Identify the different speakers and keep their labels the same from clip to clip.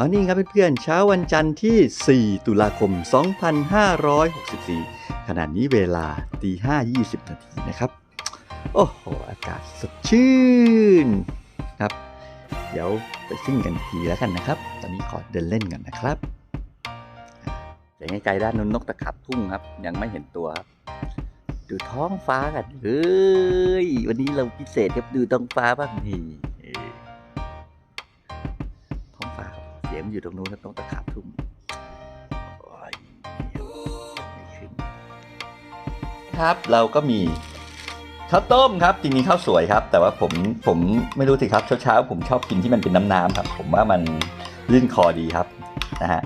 Speaker 1: มานี่ครับเพื่อนๆเช้าวันจันทร์ที่ 4 ตุลาคม 2564 ขณะนี้เวลาตี5 20 นาทีนะครับ โอ้โห อากาศสดชื่นครับ เดี๋ยวไปซิ่งกันทีแล้วกันนะครับ ตอนนี้ขอเดินเล่นกันนะครับเสียงไกลด้านนู้นนกตะขับทุ่งครับ ยังไม่เห็นตัวครับดูท้องฟ้ากันเฮ้ยวันนี้เราพิเศษครับดูท้องฟ้าบ้างนี่ สียงอยู่ตรงนู้นครับนกตะขาบทุ่งโอ้ยไม่ขึ้นครับเราก็มีข้าวต้มครับจริงๆข้าวสวยครับ แต่ว่าผมผมไม่รู้สิครับเช้าๆผมชอบกินที่มันเป็นน้ำๆครับ ผมว่ามันลื่นคอดีครับนะฮะ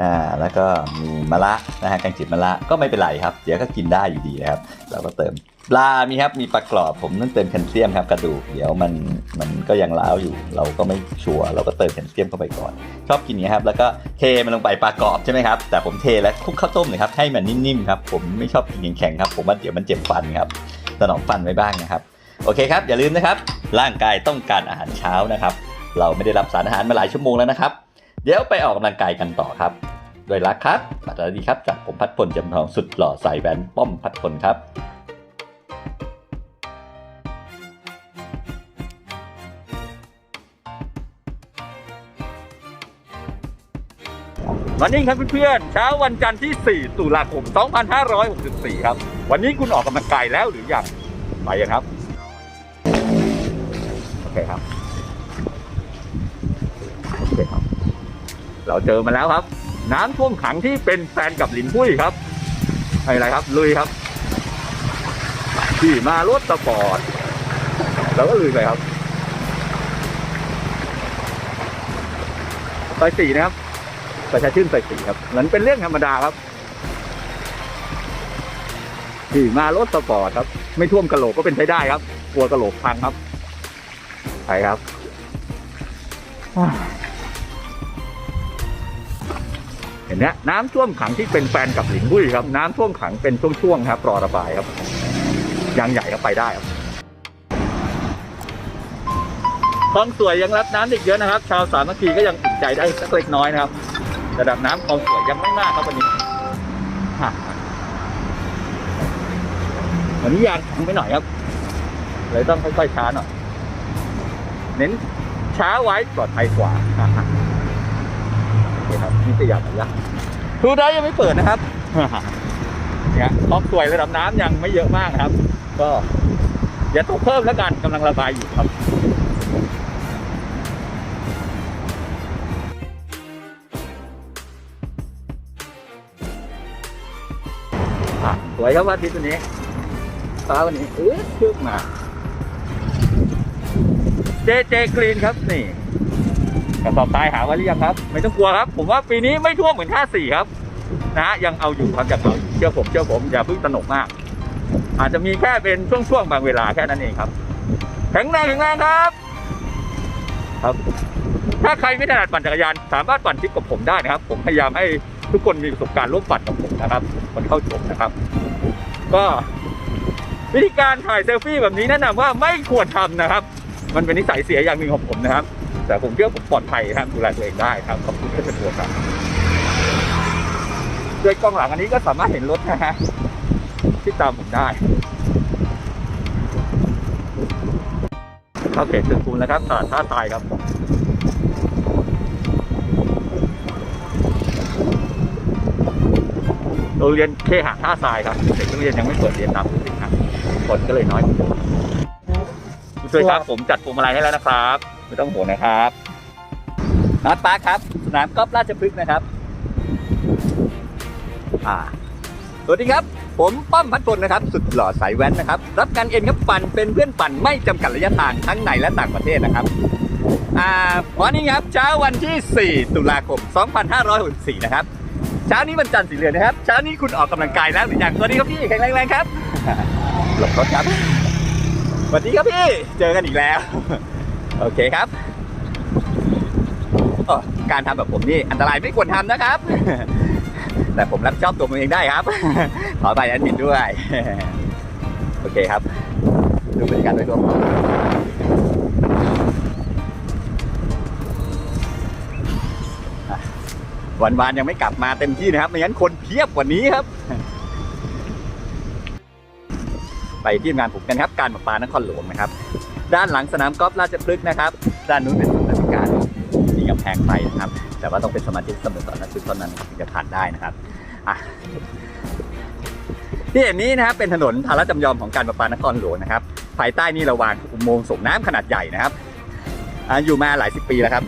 Speaker 1: อ่าแล้วก็มีมะระนะฮะแกงจืดมะระก็ไม่เป็นไรครับ เดี๋ยวก็กินได้อยู่ดีนะครับ เราก็เติมปลา มีครับ มีปลากรอบ ผมต้องเติมแคลเซียมครับกระดูก เดี๋ยวมันมันก็ยังร้าวอยู่ เราก็ไม่ชัวร์เราก็เติมแคลเซียมเข้าไปก่อน ชอบกินนี้ครับ แล้วก็เทมันลงไปปลากรอบใช่ไหมครับ แต่ผมเทแล้วคลุกข้าวต้มเลยครับ ให้มันนิ่มๆครับ ผมไม่ชอบกินแข็งๆครับ ผมว่าเดี๋ยวมันเจ็บฟันครับถนอมฟันไว้บ้างนะครับ โอเคครับ อย่าลืมนะครับ ร่างกายต้องการอาหารเช้านะครับ เราไม่ได้รับสารอาหารมาหลายชั่วโมงแล้วนะครับ เดี๋ยวไปออกกำลังกายกันต่อครับ โดยรักครับบัตรดีครับจากผมพัดพลจำทองสุดหล่อสายแวนป้อมพัดพลครับ
Speaker 2: วันนี้ครับเพื่อนๆเช้าวันจันทร์ที่ 4 ตุลาคม 2564 ครับ วันนี้คุณออกกำลังกายแล้วหรือยัง ไปกันครับ โอเคครับ โอเคครับ เราเจอมาแล้วครับ น้ำท่วมขังที่เป็นแฟนกับหลินหุ้ยครับอะไรครับลุยครับขี่มารถสปอร์ตเราก็ลุยไปครับไปสี่นะครับ ประชาชื่นใส่สีครับนั้นเป็นเรื่องธรรมดาครับขี่มารถสปอร์ตครับ ไม่ท่วมกระโหลกก็เป็นใช้ได้ครับ กลัวกระโหลกพังครับ ไปครับ ห็นเนี้ยน้ำท่วมขังที่เป็นแฟนกับหลินบุ้ยครับน้ำท่วมขังเป็นช่วงๆครับรอระบายครับยางใหญ่ก็ไปได้ครับคลองสวยยังรับน้ำอีกเยอะนะครับ ชาวสามัคคีก็ยังอุ่นใจได้สักเล็กน้อยนะครับ ระดับน้ำคลองสวยยังไม่มากครับวันนี้วันนี้ยางแข็งไปหน่อยครับเลยต้องค่อยๆช้าหน่อยเน้นช้าไว้ปลอดภัยกว่า ฮะฮะโอเคครับนี่ตัวอย่างระยะทูได้ยังไม่เปิดนะครับเนี่ยคลองสวยระดับน้ำยังไม่เยอะมากนะครับ ก็อย่าตกเพิ่มแล้วกันกำลังระบายอยู่ครับอะสวยครับวันอาทิตย์วันนี้ฟ้าวันนี้เออขึ้นมาเจเจกรีนครับนี่ กระสอบทรายหาไว้หรือยังครับ ไม่ต้องกลัวครับ ผมว่าปีนี้ไม่ท่วมเหมือนท่าสี่ครับนะฮะยังเอาอยู่ครับจากเราเชื่อผมเชื่อผมอย่าเพิ่งตนกมาก อาจจะมีแค่เป็นช่วงๆบางเวลาแค่นั้นเองครับแข็งแรงแข็งแรงครับ ครับ ถ้าใครไม่ถนัดปั่นจักรยานสามารถปั่นทริปกับผมได้นะครับ ผมพยายามให้ทุกคนมีประสบการณ์ร่วมปั่นกับผมนะครับคนเข้าชมนะครับ ก็วิธีการถ่ายเซลฟี่แบบนี้แนะนำว่าไม่ควรทำนะครับ มันเป็นนิสัยเสียอย่างหนึ่งของผมนะครับ แต่ผมเชื่อผมปลอดภัยนะครับดูแลตัวเองได้ครับขอบคุณที่เป็นตัวครับด้วยกล้องหลังอันนี้ก็สามารถเห็นรถนะฮะที่ตามผมได้เข้าเขตตึกคูนแล้วครับตลาดท่าทรายครับโรงเรียนเคหะท่าทรายครับเด็กโรงเรียนยังไม่เปิดเรียนตามปกติครับคนก็เลยน้อยผู้ช่วยครับผมจัดพวงมาลัยให้แล้วนะครับ ไม่ต้องห่วงนะครับนัดปาร์คครับ สนามกอล์ฟราชพฤกษ์นะครับอ่าสวัสดีครับ ผมป้อมพัดพลนะครับ สุดหล่อสายแว้นนะครับ รับการเอ็นครับปั่นเป็นเพื่อนปั่นไม่จำกัดระยะทางทั้งในและต่างประเทศนะครับอ่าวันนี้ครับเช้าวันที่ 4 ตุลาคม 2564 นะครับเช้านี้วันจันทร์สีเหลืองนะครับเช้านี้คุณออกกำลังกายแล้วหรือยังสวัสดีครับพี่แข็งแรงๆครับหลบรถครับสวัสดีครับพี่ เจอกันอีกแล้ว โอเคครับการทำแบบผมนี่อันตรายไม่ควรทำนะครับ แต่ผมรับชอบตัวผมเองได้ครับ ขอไปแอดมินด้วย โอเคครับ ดูบรรยากาศโดยรวมวันวานยังไม่กลับมาเต็มที่นะครับ ไม่งั้นคนเพียบกว่านี้ครับ ไปที่งานผมกันครับ การประปานครหลวงนะครับ ด้านหลังสนามกอล์ฟราชพฤกษ์นะครับ ด้านนู้นเป็นศูนย์ราชการมีกำแพงไฟนะครับ แต่ว่าต้องเป็นสมาชิกสโมสรนักศึกษานั้นถึงจะผ่านได้นะครับอะที่เห็นนี้นะครับเป็นถนนทาราจำยอมของการประปานครหลวงนะครับ ภายใต้นี่เราวางอุโมงค์ส่งน้ำขนาดใหญ่นะครับอะอยู่มาหลายสิบปีแล้วครับ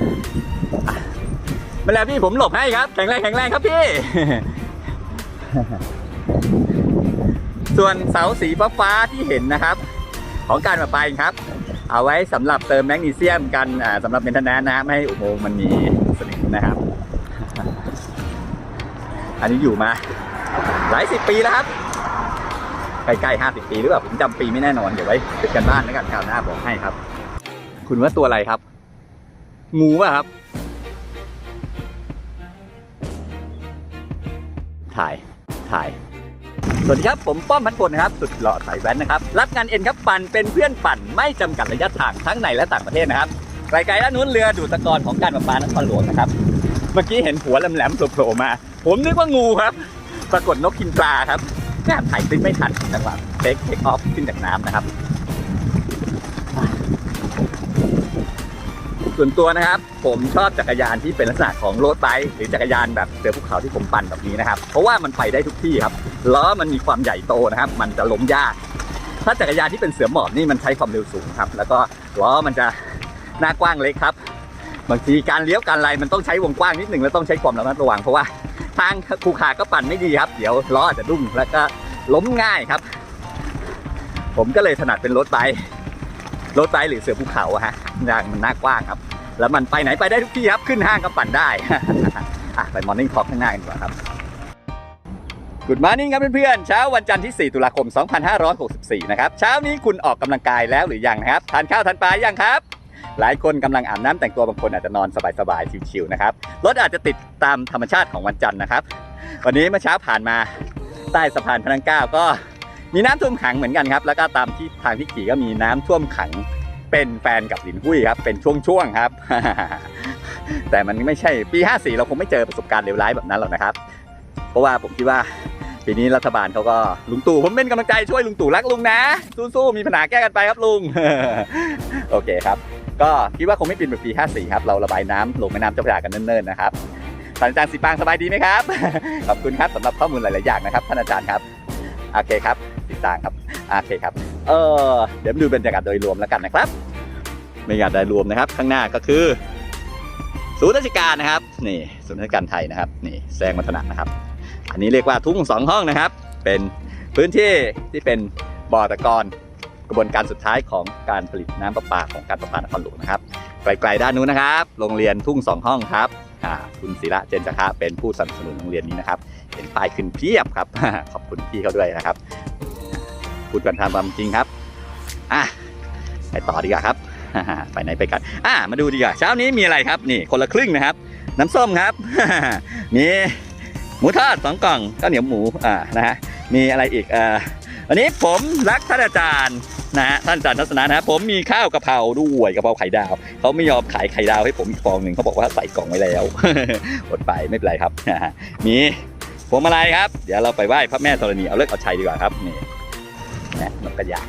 Speaker 2: ไม่แล้วพี่ผมหลบให้ครับแข็งแรงแข็งแรงครับพี่ ส่วนเสาสีฟ้าที่เห็นนะครับ ของการประปาครับ เอาไว้สำหรับเติมแมกนีเซียมกันอ่าสำหรับเมนเทนแนนนะไม่ให้อุโมงค์มันมีสนิมนะครับ อันนี้อยู่มาหลายสิบปีแล้วครับใกล้ๆห้าสิบปีหรือเปล่าผมจำปีไม่แน่นอนเดี๋ยวไว้ติดกันบ้านแล้วกันคราวหน้าบอกให้ครับ คุณว่าตัวอะไรครับ งูป่ะครับ ถ่ายถ่าย สวัสดีครับ ผมป้อมพันพลนะครับ สุดหล่อสายแว้นนะครับ รับงานเอ็นครับปั่นเป็นเพื่อนปั่นไม่จำกัดระยะทางทั้งในและต่างประเทศนะครับไกลๆด้านนู้นเรือดูดตะกอนของการประปานครหลวงนะครับ เมื่อกี้เห็นหัวแหลมๆโผล่ๆมา ผมนึกว่างูครับ ปรากฏนกกินปลาครับแม่ถ่ายคลิปไม่ทันจังหวะเทคเทคออฟขึ้นจากน้ำนะครับ ส่วนตัวนะครับ ผมชอบจักรยานที่เป็นลักษณะของโรดไบค์หรือจักรยานแบบเสือภูเขาที่ผมปั่นแบบนี้นะครับ เพราะว่ามันไปได้ทุกที่ครับ ล้อมันมีความใหญ่โตนะครับ มันจะล้มยาก ถ้าจักรยานที่เป็นเสือหมอบนี่มันใช้ความเร็วสูงครับ แล้วก็ล้อมันจะหน้ากว้างเล็กครับ บางทีการเลี้ยวการอะไรมันต้องใช้วงกว้างนิดหนึ่งแล้วต้องใช้ความระมัดระวังเพราะว่าทางคูขาก็ปั่นไม่ดีครับ เดี๋ยวล้ออาจจะดุ้งแล้วก็ล้มง่ายครับ ผมก็เลยถนัดเป็นรถไบรถไบหรือเสือภูเขาฮะยางมันหน้ากว้างครับ แล้วมันไปไหนไปได้ทุกที่ครับ ขึ้นห้างก็ปั่นได้ อะไปมอร์นิ่งท็อล์กข้างหน้ากันกว่าครับ Good morning ครับเพื่อนๆ เช้าวันจันทร์ที่ 4 ตุลาคม 2564 นะครับ เช้านี้คุณออกกำลังกายแล้วหรือยังนะครับ ทานข้าวทานปลายังครับ หลายคนกำลังอาบน้ำแต่งตัวบางคนอาจจะนอนสบายๆ ชิวๆ นะครับ รถอาจจะติดตามธรรมชาติของวันจันทร์นะครับ วันนี้เมื่อเช้าผ่านมาใต้สะพานพระนังเก้าก็มีน้ำท่วมขังเหมือนกันครับ แล้วก็ตามที่ทางที่ขี่ก็มีน้ำท่วมขัง เป็นแฟนกับหลินหุ้ยครับ เป็นช่วงๆ ครับ แต่มันไม่ใช่ปี 54 เราคงไม่เจอประสบการณ์เลวร้ายแบบนั้นหรอกนะครับ เพราะว่าผมคิดว่า ปีนี้รัฐบาลเขาก็ลุงตู่ผมเป็นกำลังใจช่วยลุงตู่รักลุงนะ สู้ๆมีปัญหาแก้กันไปครับลุง โอเคครับ ก็คิดว่าคงไม่เป็นแบบปี 54 ครับ เราระบายน้ำลงแม่น้ำเจ้าพระยากันเนิ่นๆนะครับท่านอาจารย์สีปางสบายดีไหมครับ ขอบคุณครับสำหรับข้อมูลหลายๆอย่างนะครับท่านอาจารย์ครับโอเคครับสีตางครับโอเคครับเออเดี๋ยวมาดูบรรยากาศโดยรวมแล้วกันนะครับบรรยากาศโดยรวมนะครับ ข้างหน้าก็คือ ศูนย์ราชการนะครับนี่ศูนย์ราชการไทยนะครับนี่แซงวัฒนะนะครับ อันนี้เรียกว่าทุ่งสองห้องนะครับ เป็นพื้นที่ที่เป็นบ่อตะกอนกระบวนการสุดท้ายของการผลิตน้ำประปาของการประปานครหลวงนะครับไกลๆด้านนู้นนะครับ โรงเรียนทุ่งสองห้องครับคุณศิระเจนจักระเป็นผู้สนับสนุนโรงเรียนนี้นะครับ เห็นป้ายขึ้นเพียบครับ ขอบคุณพี่เขาด้วยนะครับ พูดกันตามความจริงครับอะไปต่อดีกว่าครับไปไหนไปกันอะมาดูดีกว่าเช้านี้มีอะไรครับนี่คนละครึ่งนะครับ น้ำส้มครับ มี หมูทอดสองกล่องข้าวเหนียวหมูอ่านะฮะมีอะไรอีกเอ่อวันนี้ผมรักท่านอาจารย์นะฮะท่านอาจารย์ทัศนะนะผมมีข้าวกะเพราด้วยกะเพราไข่ดาวเขาไม่ยอมขายไข่ดาวให้ผมอีกฟองหนึ่งเขาบอกว่าใส่กล่องไว้แล้วอดไปไม่เป็นไรครับมีพวงมาลัยครับ เดี๋ยวเราไปไหว้พระแม่ธรณีเอาเลิกเอาชัยดีกว่าครับนี่นะนกกระยาง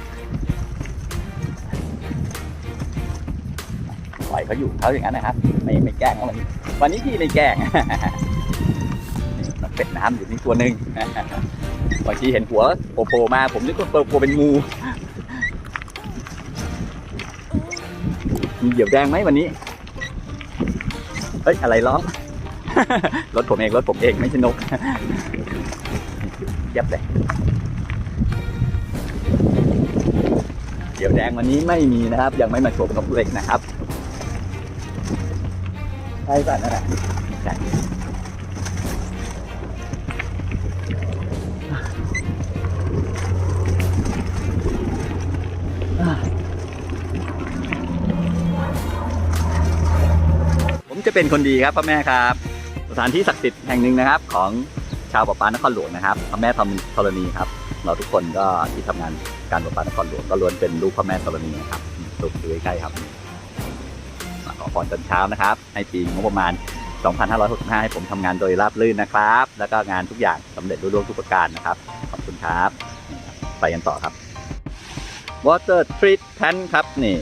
Speaker 2: ปล่อยเขาอยู่เขาอย่างนั้นนะครับ ไม่ไม่แกล้งเขาวันนี้ วันนี้พี่ไม่แกล้ง เป็ดน้ำอยู่นี่ตัวหนึ่งบางทีเห็นหัวโผล่มาผมนึกว่าโผล่เป็นงูมีเหยี่ยวแดงไหมวันนี้ เฮ้ย อะไรร้องรถผมเอง รถผมเองไม่ใช่นกย็บเลยเหยี่ยวแดงวันนี้ไม่มีนะครับ ยังไม่มาโฉบนกเล็กนะครับ ใช่ป่ะนั่นแหละ จะเป็นคนดีครับพระแม่ครับ สถานที่ศักดิ์สิทธิ์แห่งหนึ่งนะครับ ของชาวประปานครหลวงนะครับพระแม่ธรณีครับ เราทุกคนก็ที่ทำงานการประปานครหลวงก็ล้วนเป็นลูกพระแม่ธรณีนะครับสุขอยู่ใกล้ครับขอพรตอนเช้านะครับ ให้ปีงบประมาณ
Speaker 1: 2565 ให้ผมทำงานโดยราบรื่นนะครับ แล้วก็งานทุกอย่างสำเร็จรุ่ร่วงทุกประการนะครับ ขอบคุณครับ ไปกันต่อครับ Water Treatment ครับนี่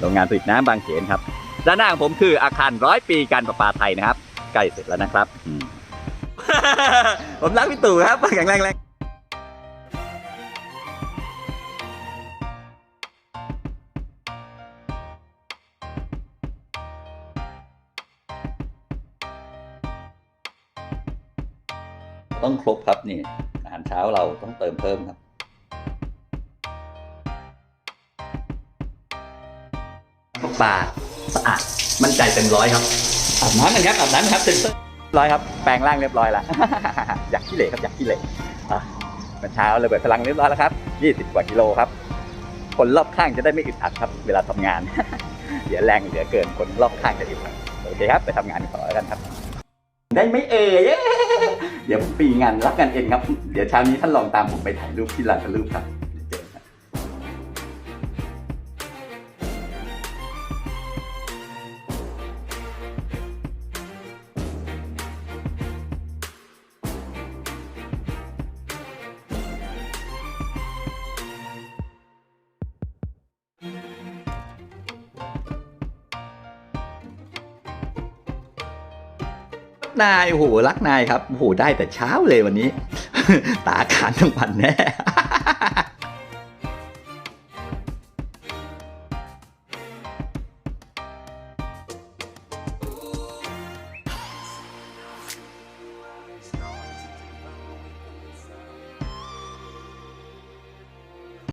Speaker 1: โรงงานผลิตน้ำบางเขนครับ ด้านหน้าของผมคืออาคารร้อยปีการประปาไทยนะครับ ใกล้เสร็จแล้วนะครับอืม ผมรักพี่ตู่ครับแข็งแรงแรงต้องครบครับนี่อาหารเช้าเราต้องเติมเพิ่มครับปลา สะอาดมั่นใจเต็มร้อยครับอาบน้ำกันครับอาบน้ำครับเซ็นเซอร์ร้อยครับแปลงร่างเรียบร้อยแล้วอยากขี้เหร่ครับอยากขี้เหร่อะเมื่อเช้าระเบิดพลังเรียบร้อยแล้วครับ 20 กว่ากิโลครับ คนรอบข้างจะได้ไม่อึดอัดครับ เวลาทำงาน เดี๋ยวแรงเหลือเกินคนรอบข้างจะอึดอัดโอเคครับ ไปทำงานต่อแล้วกันครับ ได้ไหม่เอ่ยเดี๋ยวผมปีงานรับกันเองครับ เดี๋ยวเช้านี้ท่านลองตามผมไปถ่ายรูปที่ลานถ่ายรูปครับ นายโอ้โหรักนายครับโอ้โหได้แต่เช้าเลยวันนี้ ตาขานทั้งวันแน่